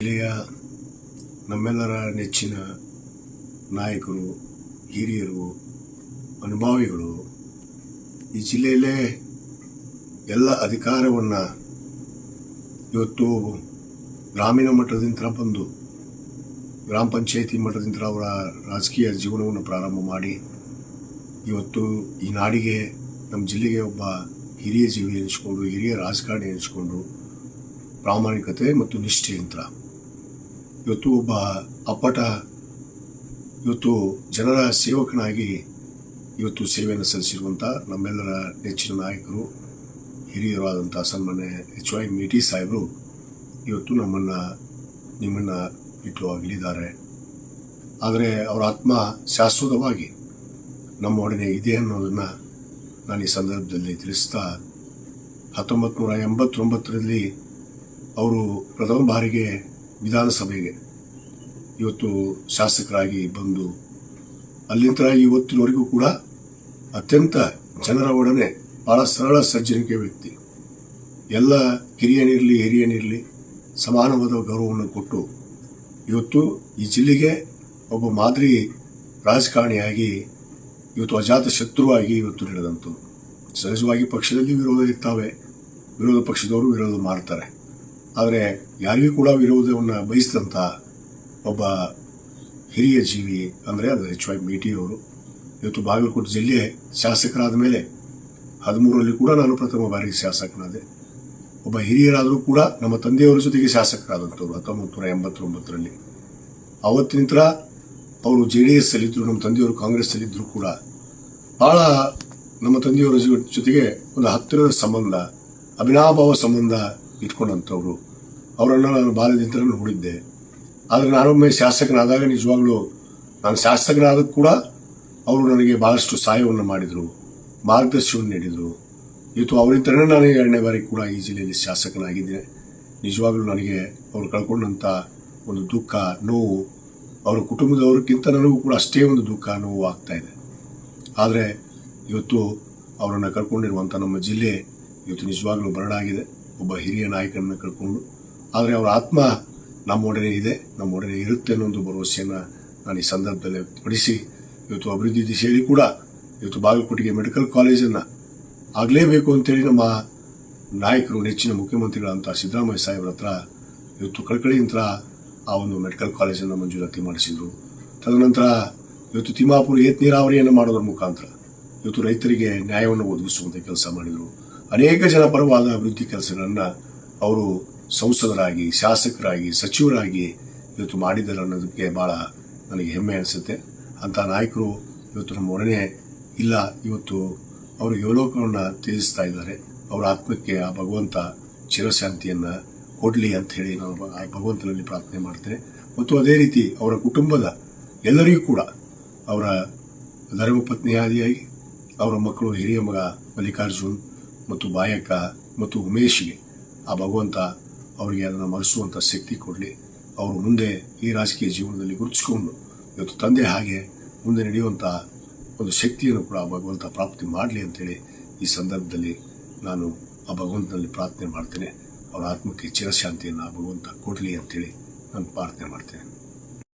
ಜಿಲ್ಲೆಯ ನಮ್ಮೆಲ್ಲರ ನೆಚ್ಚಿನ ನಾಯಕರು, ಹಿರಿಯರು, ಅನುಭಾವಿಗಳು, ಈ ಜಿಲ್ಲೆಯಲ್ಲೇ ಎಲ್ಲ ಅಧಿಕಾರವನ್ನು ಇವತ್ತು ಗ್ರಾಮೀಣ ಮಟ್ಟದಿಂದ ಬಂದು ಗ್ರಾಮ ಪಂಚಾಯಿತಿ ಮಟ್ಟದಿಂದ ಅವರ ರಾಜಕೀಯ ಜೀವನವನ್ನು ಪ್ರಾರಂಭ ಮಾಡಿ, ಇವತ್ತು ಈ ನಾಡಿಗೆ ನಮ್ಮ ಜಿಲ್ಲೆಗೆ ಒಬ್ಬ ಹಿರಿಯ ಜೀವಿ ಎನಿಸ್ಕೊಂಡು, ಹಿರಿಯ ರಾಜಕಾರಣಿ ಎನಿಸ್ಕೊಂಡು ಪ್ರಾಮಾಣಿಕತೆ ಮತ್ತು ನಿಷ್ಠೆಯಿಂದ ಇವತ್ತು ಒಬ್ಬ ಅಪ್ಪಟ, ಇವತ್ತು ಜನರ ಸೇವಕನಾಗಿ ಇವತ್ತು ಸೇವೆಯನ್ನು ಸಲ್ಲಿಸಿರುವಂಥ ನಮ್ಮೆಲ್ಲರ ನೆಚ್ಚಿನ ನಾಯಕರು ಹಿರಿಯರಾದಂಥ ಸನ್ಮಾನ್ಯ ಎಚ್ ವೈ ಮೇಟಿ ಸಾಹೇಬರು ಇವತ್ತು ನಮ್ಮನ್ನು, ನಿಮ್ಮನ್ನು ಬಿಟ್ಟು ಅಗಲಿದ್ದಾರೆ ಆದರೆ ಅವರ ಆತ್ಮ ಶಾಶ್ವತವಾಗಿ ನಮ್ಮೊಡನೆ ಇದೆ ಅನ್ನೋದನ್ನು ನಾನು ಈ ಸಂದರ್ಭದಲ್ಲಿ ತಿಳಿಸ್ತಾ, ಹತ್ತೊಂಬತ್ತು ನೂರ ಎಂಬತ್ತೊಂಬತ್ತರಲ್ಲಿ ಅವರು ಪ್ರಥಮ ಬಾರಿಗೆ ವಿಧಾನಸಭೆಗೆ ಇವತ್ತು ಶಾಸಕರಾಗಿ ಬಂದು ಅಲ್ಲಿಂದ ಇವತ್ತಿನವರೆಗೂ ಕೂಡ ಅತ್ಯಂತ ಜನರ ಒಡನೆ ಬಹಳ ಸರಳ ಸಜ್ಜನಿಕೆ ವ್ಯಕ್ತಿ. ಎಲ್ಲ ಕಿರಿಯನಿರಲಿ ಹಿರಿಯನಿರಲಿ ಸಮಾನವಾದ ಗೌರವವನ್ನು ಕೊಟ್ಟು ಇವತ್ತು ಈ ಜಿಲ್ಲೆಗೆ ಒಬ್ಬ ಮಾದರಿ ರಾಜಕಾರಣಿಯಾಗಿ ಇವತ್ತು ಅಜಾತ ಶತ್ರುವಾಗಿ ಇವತ್ತು ನಡೆದಂತು ಸಹಜವಾಗಿ ಪಕ್ಷದಲ್ಲಿ ವಿರೋಧ ಇರ್ತಾವೆ, ವಿರೋಧ ಪಕ್ಷದವರು ವಿರೋಧ ಮಾಡ್ತಾರೆ. ಆದರೆ ಯಾರಿಗೂ ಕೂಡ ವಿರೋಧವನ್ನು ಬಯಸಿದಂಥ ಒಬ್ಬ ಹಿರಿಯ ಜೀವಿ ಅಂದರೆ ಅದು ಎಚ್ ವೈ ಮೇಟಿ ಅವರು. ಇವತ್ತು ಬಾಗಲಕೋಟೆ ಜಿಲ್ಲೆ ಶಾಸಕರಾದ ಮೇಲೆ ಹದಿಮೂರರಲ್ಲಿ ಕೂಡ ನಾನು ಪ್ರಥಮ ಬಾರಿಗೆ ಶಾಸಕನಾದೆ. ಒಬ್ಬ ಹಿರಿಯರಾದರೂ ಕೂಡ ನಮ್ಮ ತಂದೆಯವರ ಜೊತೆಗೆ ಶಾಸಕರಾದಂಥವ್ರು ಹತ್ತೊಂಬತ್ತು ನೂರ ಎಂಬತ್ತೊಂಬತ್ತರಲ್ಲಿ. ಅವತ್ತಿನಿಂದ ಅವರು ಜೆ ಡಿ ಎಸ್ ಅಲ್ಲಿದ್ದರು ನಮ್ಮ ತಂದೆಯವರು ಕಾಂಗ್ರೆಸ್ಸಲ್ಲಿದ್ದರೂ ಕೂಡ ಭಾಳ ನಮ್ಮ ತಂದೆಯವರ ಜೊತೆಗೆ ಒಂದು ಹತ್ತಿರದ ಸಂಬಂಧ ಅಭಿನಾಭಾವ ಸಂಬಂಧ ಇಟ್ಕೊಂಡಂಥವ್ರು. ಅವರನ್ನು ನಾನು ಬಾಲ್ಯದಿಂದ ನೋಡಿದ್ದೆ. ಆದರೆ ನಾನೊಮ್ಮೆ ಶಾಸಕನಾದಾಗ ನಿಜವಾಗ್ಲೂ ನಾನು ಶಾಸಕನಾದ ಕೂಡ ಅವರು ನನಗೆ ಭಾಳಷ್ಟು ಸಹಾಯವನ್ನು ಮಾಡಿದರು, ಮಾರ್ಗದರ್ಶನವನ್ನು ನೀಡಿದರು. ಇವತ್ತು ಅವರಿಂದಲೇ ನಾನು ಎರಡನೇ ಬಾರಿ ಕೂಡ ಈ ಜಿಲ್ಲೆಯಲ್ಲಿ ಶಾಸಕನಾಗಿದ್ದೇನೆ. ನಿಜವಾಗ್ಲೂ ನನಗೆ ಅವರು ಕಳ್ಕೊಂಡಂಥ ಒಂದು ದುಃಖ, ನೋವು, ಅವರ ಕುಟುಂಬದವರಿಗಿಂತ ನನಗೂ ಕೂಡ ಅಷ್ಟೇ ಒಂದು ದುಃಖ, ನೋವು ಆಗ್ತಾ ಇದೆ. ಆದರೆ ಇವತ್ತು ಅವರನ್ನು ಕರ್ಕೊಂಡಿರುವಂಥ ನಮ್ಮ ಜಿಲ್ಲೆ ಇವತ್ತು ನಿಜವಾಗ್ಲೂ ಬರಡಾಗಿದೆ. ಒಬ್ಬ ಹಿರಿಯ ನಾಯಕನನ್ನು ಕಳ್ಕೊಂಡು ಆದರೆ ಅವರ ಆತ್ಮ ನಮ್ಮೊಡನೆ ಇದೆ ನಮ್ಮೊಡನೆ ಇರುತ್ತೆ ಅನ್ನೋ ಒಂದು ಭರವಸೆಯನ್ನು ನಾನು ಈ ಸಂದರ್ಭದಲ್ಲಿ ವ್ಯಕ್ತಪಡಿಸಿ, ಇವತ್ತು ಅಭಿವೃದ್ಧಿ ದಿಶೆಯಲ್ಲಿ ಕೂಡ ಇವತ್ತು ಬಾಗಲಕೋಟೆಗೆ ಮೆಡಿಕಲ್ ಕಾಲೇಜನ್ನು ಆಗಲೇಬೇಕು ಅಂತೇಳಿ ನಮ್ಮ ನಾಯಕರು, ನೆಚ್ಚಿನ ಮುಖ್ಯಮಂತ್ರಿಗಳಂತ ಸಿದ್ದರಾಮಯ್ಯ ಸಾಹೇಬ್ರ ಹತ್ರ ಇವತ್ತು ಕಳಕಳಿಯಿಂದ ಆ ಒಂದು ಮೆಡಿಕಲ್ ಕಾಲೇಜನ್ನು ಮಂಜೂರಾತಿ ಮಾಡಿಸಿದರು. ತದನಂತರ ಇವತ್ತು ತಿಮ್ಮಾಪುರ ಏತ್ ನೀರಾವರಿಯನ್ನು ಮಾಡೋದ್ರ ಮುಖಾಂತರ ಇವತ್ತು ರೈತರಿಗೆ ನ್ಯಾಯವನ್ನು ಒದಗಿಸುವಂಥ ಕೆಲಸ ಮಾಡಿದರು. ಅನೇಕ ಜನಪರವಾದ ಅಭಿವೃದ್ಧಿ ಕೆಲಸಗಳನ್ನು ಅವರು ಸಂಸದರಾಗಿ, ಶಾಸಕರಾಗಿ, ಸಚಿವರಾಗಿ ಇವತ್ತು ಮಾಡಿದ್ದಾರೆ ಅನ್ನೋದಕ್ಕೆ ಭಾಳ ನನಗೆ ಹೆಮ್ಮೆ ಅನಿಸುತ್ತೆ. ಅಂಥ ನಾಯಕರು ಇವತ್ತು ನಮ್ಮ ಒಡನೆ ಇಲ್ಲ. ಇವತ್ತು ಅವರು ಯೋಲೋಕವನ್ನು ತ್ಯಜಿಸ್ತಾ ಇದ್ದಾರೆ. ಅವರ ಆತ್ಮಕ್ಕೆ ಆ ಭಗವಂತ ಚಿರಶಾಂತಿಯನ್ನು ಕೊಡಲಿ ಅಂತ ಹೇಳಿ ನಾನು ಆ ಭಗವಂತನಲ್ಲಿ ಪ್ರಾರ್ಥನೆ ಮಾಡ್ತೇನೆ. ಮತ್ತು ಅದೇ ರೀತಿ ಅವರ ಕುಟುಂಬದ ಎಲ್ಲರಿಗೂ ಕೂಡ ಅವರ ಧರ್ಮಪತ್ನಿಯಾದಿಯಾಗಿ ಅವರ ಮಕ್ಕಳು, ಹಿರಿಯ ಮಗ ಮಲ್ಲಿಕಾರ್ಜುನ್ ಮತ್ತು ಬಾಯಕ ಮತ್ತು ಉಮೇಶ್ಗೆ ಆ ಭಗವಂತ ಅವರಿಗೆ ಅದನ್ನು ಮರೆಸುವಂಥ ಶಕ್ತಿ ಕೊಡಲಿ. ಅವರು ಮುಂದೆ ಈ ರಾಜಕೀಯ ಜೀವನದಲ್ಲಿ ಗುರುತಿಸಿಕೊಂಡು ಇವತ್ತು ತಂದೆ ಹಾಗೆ ಮುಂದೆ ನಡೆಯುವಂಥ ಒಂದು ಶಕ್ತಿಯನ್ನು ಕೂಡ ಭಗವಂತ ಪ್ರಾಪ್ತಿ ಮಾಡಲಿ ಅಂತೇಳಿ ಈ ಸಂದರ್ಭದಲ್ಲಿ ನಾನು ಆ ಭಗವಂತನಲ್ಲಿ ಪ್ರಾರ್ಥನೆ ಮಾಡ್ತೇನೆ. ಅವರ ಆತ್ಮಕ್ಕೆ ಚಿರಶಾಂತಿಯನ್ನು ಆ ಭಗವಂತ ಕೊಡಲಿ ಅಂತೇಳಿ ನಾನು ಪ್ರಾರ್ಥನೆ ಮಾಡ್ತೇನೆ.